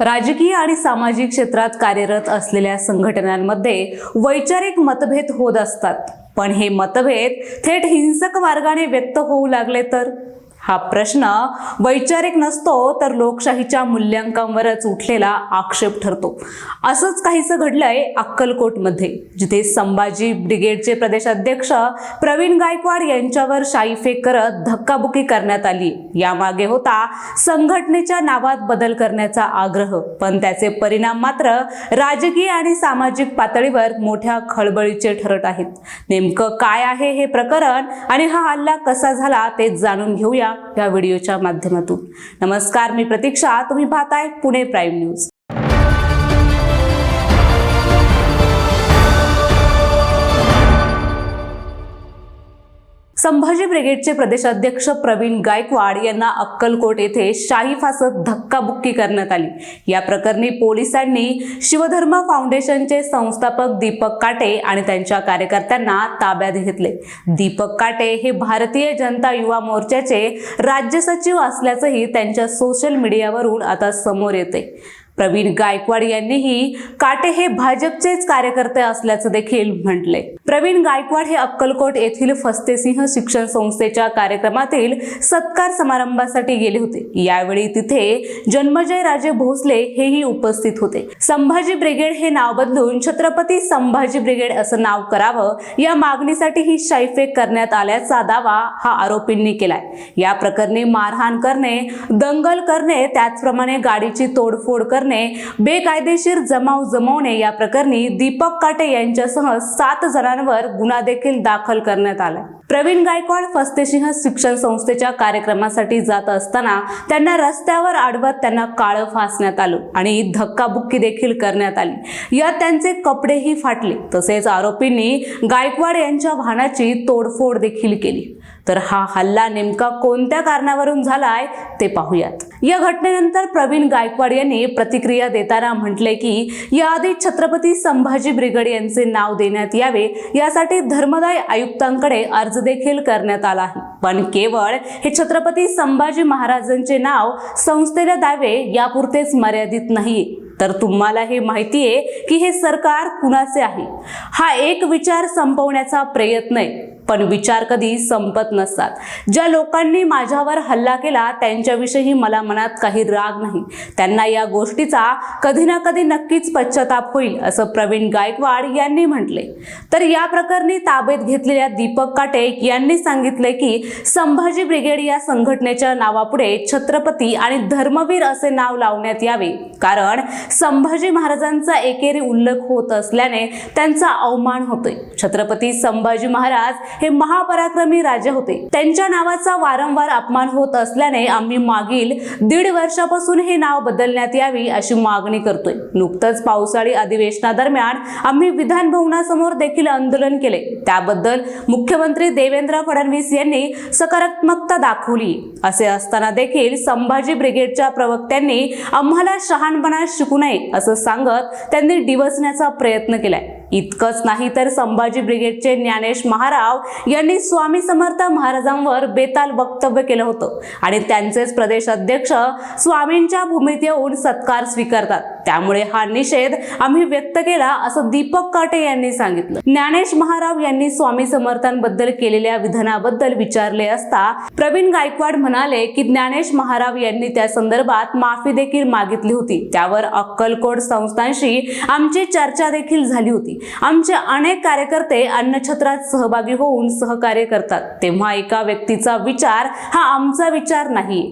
राजकीय आणि सामाजिक क्षेत्रात कार्यरत असलेल्या संघटनांमध्ये वैचारिक मतभेद होत असतात. पण हे मतभेद थेट हिंसक मार्गाने व्यक्त होऊ लागले तर? हा प्रश्न वैचारिक नसतो तर लोकशाहीच्या मूल्यांकांवरच उठलेला आक्षेप ठरतो. असंच काहीसं घडलंय अक्कलकोटमध्ये जिथे संभाजी ब्रिगेडचे प्रदेशाध्यक्ष प्रवीण गायकवाड यांच्यावर शाई फेक करत धक्काबुक्की करण्यात आली. यामागे होता संघटनेच्या नावात बदल करण्याचा आग्रह पण त्याचे परिणाम मात्र राजकीय आणि सामाजिक पातळीवर मोठ्या खळबळीचे ठरत आहेत. नेमकं काय आहे हे प्रकरण आणि हा हल्ला कसा झाला ते जाणून घेऊया या व्हिडिओच्या माध्यमातून. नमस्कार मी प्रतीक्षा. तुम्ही पाहताय पुणे प्राईम न्यूज. संभाजी ब्रिगेडचे प्रदेशाध्यक्ष प्रवीण गायकवाड यांना अक्कलकोट येथे शाही फासत धक्काबुक्की करण्यात आली. या प्रकरणी पोलिसांनी शिवधर्म फाउंडेशनचे संस्थापक दीपक काटे आणि त्यांच्या कार्यकर्त्यांना ताब्यात घेतले. दीपक काटे हे भारतीय जनता युवा मोर्चाचे राज्य सचिव असल्याचंही त्यांच्या सोशल मीडियावरून आता समोर येते. प्रवीण गायकवाड यांनीही काटे हे भाजपचेच कार्यकर्ते असल्याचं देखील म्हटले प्रवीण गायकवाड हे अक्कलकोट येथील फस्तेसिंह शिक्षण संस्थेच्या कार्यक्रमातील सत्कार समारंभासाठी गेले होते. यावेळी तिथे जन्मजय राजे भोसले हेही उपस्थित होते. संभाजी ब्रिगेड हे नाव बदलून छत्रपती संभाजी ब्रिगेड असं नाव करावं या मागणीसाठी ही शाईफेक करण्यात आल्याचा दावा हा आरोपींनी केलाय. या प्रकरणी मारहाण करणे दंगल करणे त्याचप्रमाणे गाडीची तोडफोड करणे बेकायदेशीर जमाव जमवणे या प्रकरणी दीपक काटे यांच्यासह सात जणांवर गुन्हा देखील दाखल करण्यात आला प्रवीण गायकवाड फस्तेसिंह शिक्षण संस्थेच्या कार्यक्रमासाठी जात असताना त्यांना रस्त्यावर अडवत त्यांना काळं फासण्यात आलं आणि धक्काबुक्की देखील करण्यात आली. यात त्यांचे कपडेही फाटले. तसेच आरोपींनी गायकवाड यांच्या वाहनाची तोडफोड देखील केली. तर हा हल्ला नेमका कोणत्या कारणावरून झालाय ते पाहूयात. या घटनेनंतर प्रवीण गायकवाड यांनी प्रतिक्रिया देताना म्हटले की याआधी छत्रपती संभाजी ब्रिगेड यांचे नाव देण्यात यावे यासाठी धर्मदाय आयुक्तांकडे अर्ज देखील करण्यात आला आहे. पण केवळ हे छत्रपती संभाजी महाराजांचे नाव संस्थेला द्यावे यापुरतेच मर्यादित नाही. तर तुम्हाला हे माहिती आहे की हे सरकार कुणाचे आहे? हा एक विचार संपवण्याचा प्रयत्न आहे. पण विचार कधी संपत नसतात. ज्या लोकांनी माझ्यावर हल्ला केला त्यांच्याविषयी मला मनात काही राग नाही. त्यांना या गोष्टीचा कधी ना कधी नक्कीच पश्चाताप होईल असं प्रवीण गायकवाड यांनी म्हटले. तर या प्रकरणी ताब्यात घेतलेल्या दीपक काटे यांनी सांगितले की संभाजी ब्रिगेड या संघटनेच्या नावापुढे छत्रपती आणि धर्मवीर असे नाव लावण्यात यावे. कारण संभाजी महाराजांचा एकेरी उल्लेख होत असल्याने त्यांचा अवमान होतोय. छत्रपती संभाजी महाराज हे महापराक्रमी राजे होते. त्यांच्या नावाचा वारंवार अपमान होत असल्याने आम्ही मागील दीड वर्षापासून हे नाव बदलण्यात यावी अशी मागणी करतोय. नुकतंच पावसाळी अधिवेशनादरम्यान आम्ही विधान भवनासमोर देखील आंदोलन केले. त्याबद्दल मुख्यमंत्री देवेंद्र फडणवीस यांनी सकारात्मकता दाखवली. असे असताना देखील संभाजी ब्रिगेडच्या प्रवक्त्यांनी आम्हाला शहाणपणा शिकू नये असं सांगत त्यांनी डिवसण्याचा प्रयत्न केलाय. इतकंच नाही तर संभाजी ब्रिगेडचे ज्ञानेश महाराव यांनी स्वामी समर्थ महाराजांवर बेताल वक्तव्य केलं होतं. आणि त्यांचेच प्रदेश अध्यक्ष स्वामींच्या भूमीत येऊन सत्कार स्वीकारतात. त्यामुळे हा निषेध आम्ही व्यक्त केला असं दीपक काटे यांनी सांगितलं. ज्ञानेश महाराव यांनी स्वामी समर्थांबद्दल केलेल्या विधानाबद्दल विचारले असता प्रवीण गायकवाड म्हणाले की ज्ञानेश महाराव यांनी त्या संदर्भात माफी देखील मागितली होती. त्यावर अक्कलकोट संस्थांशी आमची चर्चा देखील झाली होती. आमचे अनेक कार्यकर्ते अन्नछत्रात सहभागी होऊन सहकार्य करतात. तेव्हा एका व्यक्तीचा विचार हा आमचा विचार नाही.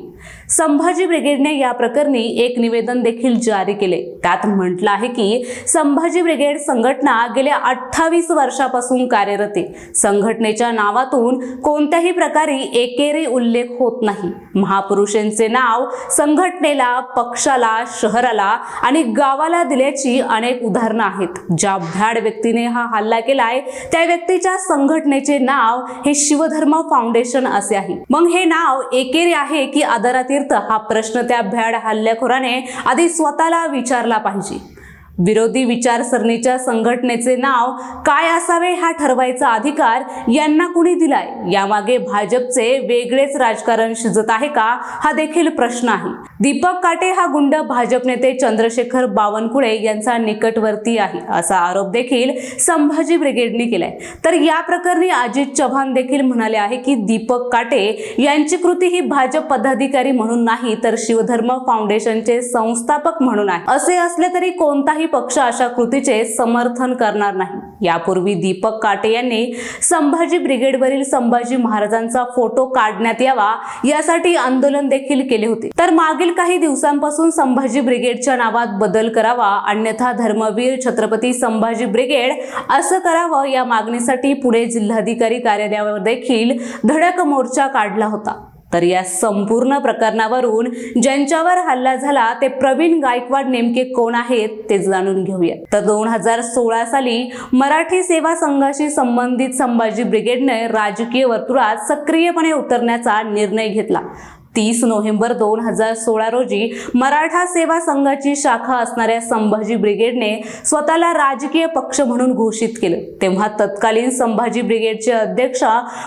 संभाजी ब्रिगेडने या प्रकरणी एक निवेदन देखील जारी केले. त्यात म्हटलं आहे की संभाजी ब्रिगेड संघटना गेल्या अठ्ठावीस वर्षापासून कार्यरत. आहे संघटनेच्या नावातून कोणत्याही प्रकारे एकेरी उल्लेख होत नाही. महापुरुषांचे नाव संघटनेला पक्षाला शहराला आणि गावाला दिल्याची अनेक उदाहरणं आहेत. ज्या भ्याड व्यक्तीने हा हल्ला केलाय त्या व्यक्तीच्या संघटनेचे नाव हे शिवधर्म फाउंडेशन असे आहे. मग हे नाव एकेरी आहे की तीर्थ हा प्रश्न त्या भ्याड हल्लेखोराने आधी स्वतःला विचारला पाहिजे. विरोधी विचारसरणीच्या संघटनेचे नाव काय असावे हा ठरवायचा अधिकार यांना कुणी दिलाय? यामागे भाजपचे वेगळेच राजकारण शिजत आहे का? हा देखील प्रश्न आहे. दीपक काटे हा गुंड भाजप नेते चंद्रशेखर बावनकुळे यांचा निकटवर्ती आहे असा आरोप देखील संभाजी ब्रिगेडने केलाय. तर या प्रकरणी अजित चव्हाण देखील म्हणाले आहे की दीपक काटे यांची कृती ही भाजप पदाधिकारी म्हणून नाही तर शिवधर्म फाउंडेशनचे संस्थापक म्हणून आहे. असे असले तरी कोणताही पक्ष अशा कृतीचे समर्थन करणार नाही. यापूर्वी दीपक काटे यांनी संभाजी ब्रिगेडवरील संभाजी महाराजांचा फोटो काढण्यात यावा यासाठी आंदोलन देखील केले होते. तर मागील काही दिवसांपासून संभाजी ब्रिगेडच्या नावात बदल करावा अन्यथा धर्मवीर छत्रपती संभाजी ब्रिगेड असं करावं या मागणीसाठी पुणे जिल्हाधिकारी कार्यालयावर देखील धडक मोर्चा काढला होता. तर या संपूर्ण प्रकरणावरून ज्यांच्यावर हल्ला झाला ते प्रवीण गायकवाड नेमके कोण आहेत ते जाणून घेऊया तर दोन हजार सोळा साली मराठी सेवा संघाशी संबंधित संभाजी ब्रिगेडने राजकीय वर्तुळात सक्रियपणे उतरण्याचा निर्णय घेतला. तीस नोव्हेंबर दोन हजार सोळा रोजी मराठा सेवा संघाची शाखा असणाऱ्या संभाजी ब्रिगेडने स्वतःला राजकीय पक्ष म्हणून घोषित केलं. तेव्हा तत्कालीन संभाजी ब्रिगेडचे अध्यक्ष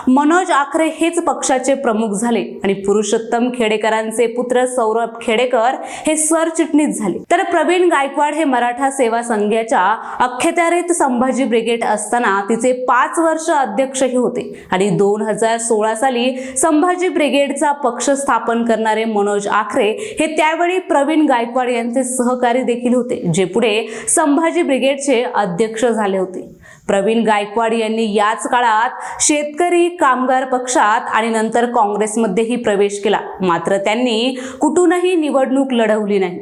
मनोज आखरे हेच पक्षाचे प्रमुख झाले आणि पुरुषोत्तम खेडेकरांचे पुत्र सौरभ खेडेकर हे सरचिटणीस झाले. तर प्रवीण गायकवाड हे मराठा सेवा संघाच्या अख्यात्यारीत संभाजी ब्रिगेड असताना तिचे पाच वर्ष अध्यक्षही होते आणि दोन हजार सोळा साली संभाजी ब्रिगेडचा पक्ष स्थापन स्थापन करणारे मनोज आखरे हे त्यावेळी प्रवीण गायकवाड यांचे सहकारी देखील होते जे पुढे संभाजी ब्रिगेडचे अध्यक्ष झाले होते. प्रवीण गायकवाड यांनी याच काळात शेतकरी कामगार पक्षात आणि नंतर काँग्रेसमध्येही प्रवेश केला. मात्र त्यांनी कुठूनही निवडणूक लढवली नाही.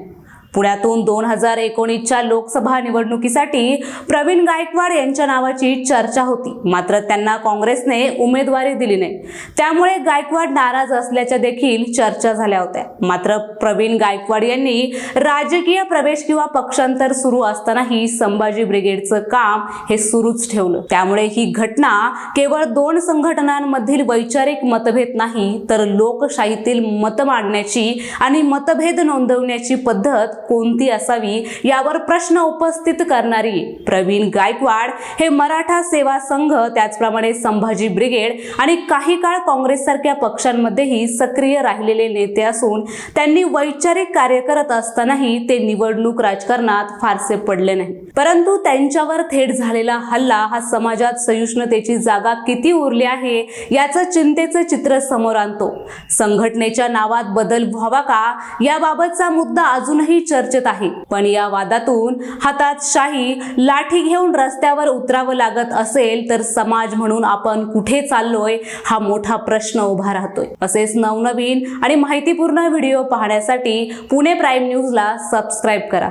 पुण्यातून दोन हजार एकोणीसच्या लोकसभा निवडणुकीसाठी प्रवीण गायकवाड यांच्या नावाची चर्चा होती. मात्र त्यांना काँग्रेसने उमेदवारी दिली नाही. त्यामुळे गायकवाड नाराज असल्याच्या देखील चर्चा झाल्या होत्या. मात्र प्रवीण गायकवाड यांनी राजकीय प्रवेश किंवा पक्षांतर सुरू असतानाही संभाजी ब्रिगेडचं काम हे सुरूच ठेवलं. त्यामुळे ही घटना केवळ दोन संघटनांमधील वैचारिक मतभेद नाही तर लोकशाहीतील मत मांडण्याची आणि मतभेद नोंदवण्याची पद्धत कोणती असावी यावर प्रश्न उपस्थित करणारी प्रवीण गायकवाड हे मराठा सेवा संघ त्याचप्रमाणे संभाजी ब्रिगेड आणि काही काळ काँग्रेस सारख्या पक्षांमध्येही सक्रिय राहिलेले नेते असून त्यांनी वैचारिक कार्य करत असतानाही ते निवडणूक राजकारणात फारसे पडले नाही परंतु त्यांच्यावर थेट झालेला हल्ला हा समाजात सहिष्णुतेची जागा किती उरली आहे याचं चिंतेचं चित्र समोर आणतो. संघटनेच्या नावात बदल व्हावा का? याबाबतचा मुद्दा अजूनही चर्चेत आहे. पण या वादातून हातात शाही लाठी घेऊन रस्त्यावर उतरावं लागत असेल तर समाज म्हणून आपण कुठे चाललोय हा मोठा प्रश्न उभा राहतोय. असेच नवनवीन आणि माहितीपूर्ण व्हिडिओ पाहण्यासाठी पुणे प्राईम न्यूजला सबस्क्राईब करा.